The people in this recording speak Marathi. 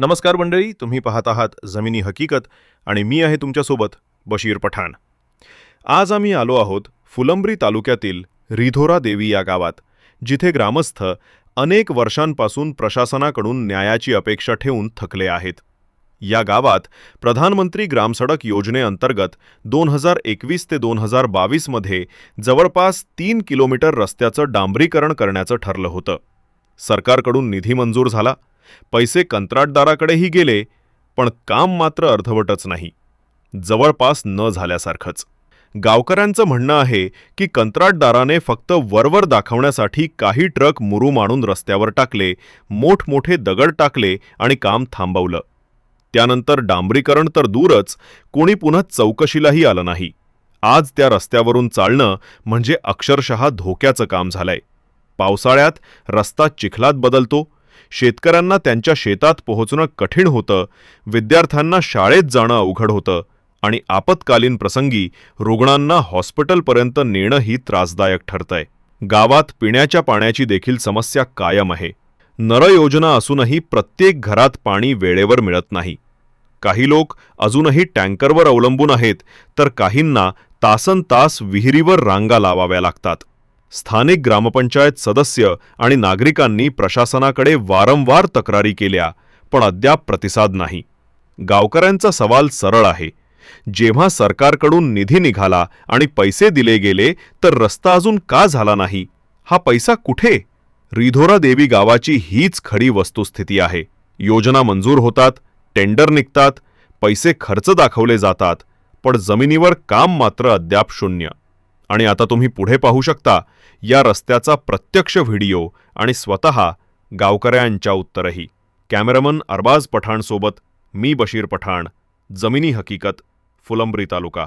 नमस्कार मंडळी तुम्ही पाहत आहात जमिनी हकीकत आणि मी आहे तुमच्यासोबत बशीर पठाण. आज आम्ही आलो आहोत फुलंब्री तालुक्यातील रिधोरा देवी या गावात जिथे ग्रामस्थ अनेक वर्षांपासून प्रशासनाकडून न्यायाची अपेक्षा ठेवून थकले आहेत. या गावात प्रधानमंत्री ग्रामसडक योजनेअंतर्गत दोन हजार एकवीस ते दोन हजार बावीसमध्ये जवळपास तीन किलोमीटर रस्त्याचं डांबरीकरण करण्याचं ठरलं होतं. सरकारकडून निधी मंजूर झाला पैसे कंत्राटदाराकडेही गेले पण काम मात्र अर्धवटच नाही. जवळपास न झाल्यासारखंच. गावकऱ्यांचं म्हणणं आहे की कंत्राटदाराने फक्त वरवर दाखवण्यासाठी काही ट्रक मुरू माणून रस्त्यावर टाकले मोठमोठे दगड टाकले आणि काम थांबवलं. त्यानंतर डांबरीकरण तर दूरच कोणी पुन्हा चौकशीलाही आलं नाही. आज त्या रस्त्यावरून चालणं म्हणजे अक्षरशः धोक्याचं काम झालंय. पावसाळ्यात रस्ता चिखलात बदलतो शेतकऱ्यांना त्यांच्या शेतात पोहोचणं कठीण होतं विद्यार्थ्यांना शाळेत जाणं अवघड होतं आणि आपत्कालीन प्रसंगी रुग्णांना हॉस्पिटलपर्यंत नेणंही त्रासदायक ठरतंय. गावात पिण्याच्या पाण्याची देखील समस्या कायम आहे. नरयोजना असूनही प्रत्येक घरात पाणी वेळेवर मिळत नाही. काही लोक अजूनही टँकरवर अवलंबून आहेत तर काहींना तासन तास विहिरीवर रांगा लावाव्या लागतात. स्थानिक ग्रामपंचायत सदस्य आणि नागरिकांनी प्रशासनाकडे वारंवार तक्रारी केल्या पण अद्याप प्रतिसाद नाही. गावकऱ्यांचा सवाल सरळ आहे. जेव्हा सरकारकडून निधी निघाला आणि पैसे दिले गेले तर रस्ता अजून का झाला नाही? हा पैसा कुठे? रिधोरा देवी गावाची हीच खरी वस्तुस्थिती आहे. योजना मंजूर होतात टेंडर निघतात पैसे खर्च दाखवले जातात पण जमिनीवर काम मात्र अद्याप शून्य. आणि आता तुम्ही पुढे पाहू शकता या रस्त्याचा प्रत्यक्ष व्हिडिओ आणि स्वतः गावकऱ्यांच्या उत्तरही. कॅमेरामन अरबाज पठाणसोबत मी बशीर पठाण जमिनी हकीकत फुलंब्री तालुका.